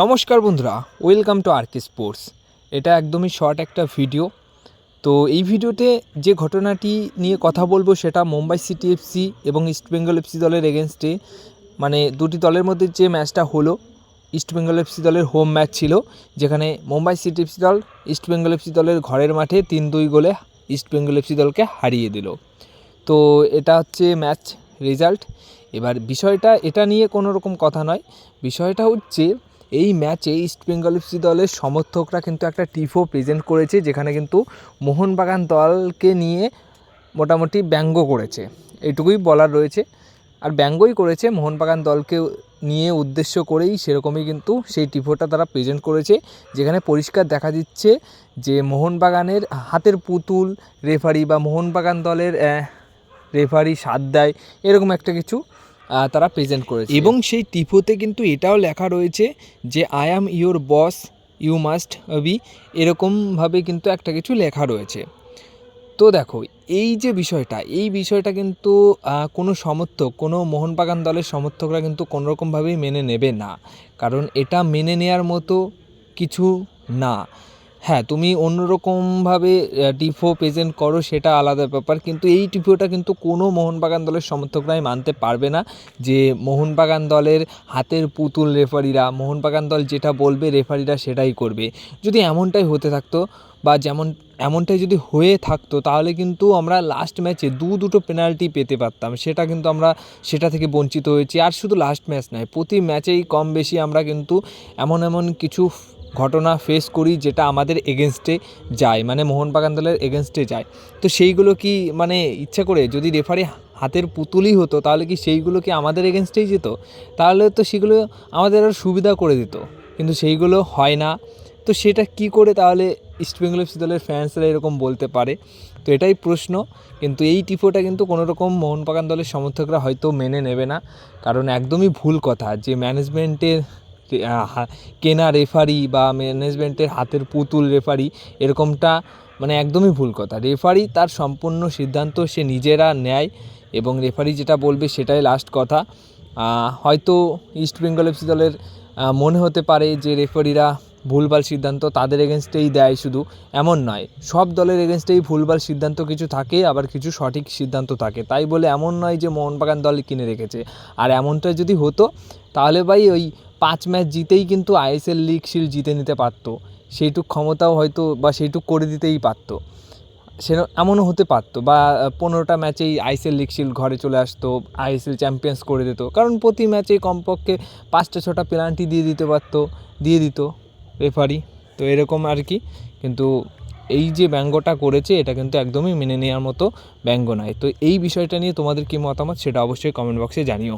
নমস্কার বন্ধুরা, welcome to আরকে sports. এটা একদমই শর্ট একটা ভিডিও। তো এই ভিডিওতে যে ঘটনাটি নিয়ে কথা বলব সেটা মুম্বাই সিটি এফসি এবং ইস্টবেঙ্গল এফসি দলের এগেনস্টে। মানে দুটি দলের মধ্যে যে ম্যাচটা হলো ইস্টবেঙ্গল এফসি দলের হোম ম্যাচ ছিল, যেখানে মুম্বাই সিটি এফসি দল ইস্টবেঙ্গল এফসি দলের ঘরের মাঠে তিন দুই গোলে ইস্টবেঙ্গল এফসি দলকে হারিয়ে দিল। তো এটা হচ্ছে ম্যাচ রেজাল্ট। এবার বিষয়টা, এটা নিয়ে কোনো রকম কথা নয়। বিষয়টা হচ্ছে এই ম্যাচে ইস্টবেঙ্গল এফসি দলের সমর্থকরা কিন্তু একটা টিফো প্রেজেন্ট করেছে, যেখানে কিন্তু মোহনবাগান দলকে নিয়ে মোটামুটি ব্যঙ্গ করেছে। এইটুকুই বলার রয়েছে। আর ব্যঙ্গই করেছে, মোহনবাগান দলকে নিয়ে উদ্দেশ্য করেই সেরকমই কিন্তু সেই টিফোটা তারা প্রেজেন্ট করেছে, যেখানে পরিষ্কার দেখা দিচ্ছে যে মোহনবাগানের হাতের পুতুল রেফারি বা মোহনবাগান দলের রেফারি সাথ দেয়, এরকম একটা কিছু তারা প্রেজেন্ট করেছে। এবং সেই টিফোতে কিন্তু এটাও লেখা রয়েছে যে I am your boss you must be এরকমভাবে কিন্তু একটা কিছু লেখা রয়েছে। তো দেখো, এই যে বিষয়টা, এই বিষয়টা কিন্তু কোনো সমর্থক, কোনো মোহনবাগান দলের সমর্থকরা কিন্তু কোনো রকমভাবেই মেনে নেবে না। কারণ এটা মেনে নেয়ার মতো কিছু না। হ্যাঁ তুমি অন্যরকমভাবে টিফো প্রেজেন্ট করো সেটা আলাদা ব্যাপার। কিন্তু এই টিফোটা কিন্তু কোনো মোহনবাগান দলের সমর্থকরাই মানতে পারবে না যে মোহনবাগান দলের হাতের পুতুল রেফারিরা মোহনবাগান দল যেটা বলবে রেফারিরা সেটাই করবে। যদি এমনটাই হতে থাকতো বা যেমন, এমনটাই যদি হয়ে থাকতো, তাহলে কিন্তু আমরা লাস্ট ম্যাচে দু দুটো পেনাল্টি পেতে পারতাম। সেটা কিন্তু আমরা সেটা থেকে বঞ্চিত হয়েছি। আর শুধু লাস্ট ম্যাচ নয়, প্রতি ম্যাচেই কম বেশি আমরা কিন্তু এমন এমন কিছু ঘটনা ফেস করি যেটা আমাদের এগেনস্টে যায় মানে মোহনবাগান দলের এগেনস্টে যায়। তো সেইগুলো কি মানে ইচ্ছা করে যদি রেফারি হাতের পুতুলই হতো, তাহলে কি সেইগুলো কি আমাদের এগেনস্টেই যেত? তাহলে তো সেগুলো আমাদের আরও সুবিধা করে দিত, কিন্তু সেইগুলো হয় না। তো সেটা কি করে তাহলে ইস্টবেঙ্গল এফসি দলের ফ্যান্সরা এরকম বলতে পারে? তো এটাই প্রশ্ন, কিন্তু এই টিফোটা কিন্তু কোনো রকম মোহনবাগান দলের সমর্থকরা হয়তো মেনে নেবে না, কারণ একদমই ভুল কথা যে ম্যানেজমেন্টের কেনা রেফারি বা ম্যানেজমেন্টের হাতের পুতুল রেফারি এরকমটা মানে একদমই ভুল কথা। রেফারি তার সম্পূর্ণ সিদ্ধান্ত সে নিজেরা নেয় এবং রেফারি যেটা বলবে সেটাই লাস্ট কথা। হয়তো ইস্ট বেঙ্গল এফসি দলের মনে হতে পারে যে রেফারিরা ভুলভাল সিদ্ধান্ত তাদের এগেনস্টেই দেয় শুধু, এমন নয়। সব দলের এগেনস্টেই ভুলভাল সিদ্ধান্ত কিছু থাকে, আবার কিছু সঠিক সিদ্ধান্ত থাকে। তাই বলে এমন নয় যে মোহনবাগান দল কিনে রেখেছে। আর এমনটা যদি হতো, তাহলে ভাই ওই পাঁচ ম্যাচ জিতেই কিন্তু আইএসএল লিগ শিল্ড জিতে নিতে পারতো। সেইটুক ক্ষমতাও হয়তো বা সেইটুক করে দিতেই পারতো। সে এমনও হতে পারতো বা পনেরোটা ম্যাচেই আইএসএল লিগ শিল্ড ঘরে চলে আসতো, আইএসএল চ্যাম্পিয়ন্স করে দিত। কারণ প্রতি ম্যাচেই কমপক্ষে পাঁচটা ছটা পেনাল্টি দিয়ে দিতে পারতো, দিয়ে দিত রেফারি। তো এরকম আর কি। কিন্তু এই যে ব্যঙ্গটা করেছে, এটা কিন্তু একদমই মেনে নেওয়ার মতো ব্যঙ্গ নয়। তো এই বিষয়টা নিয়ে তোমাদের কী মতামত সেটা অবশ্যই কমেন্ট বক্সে জানিও।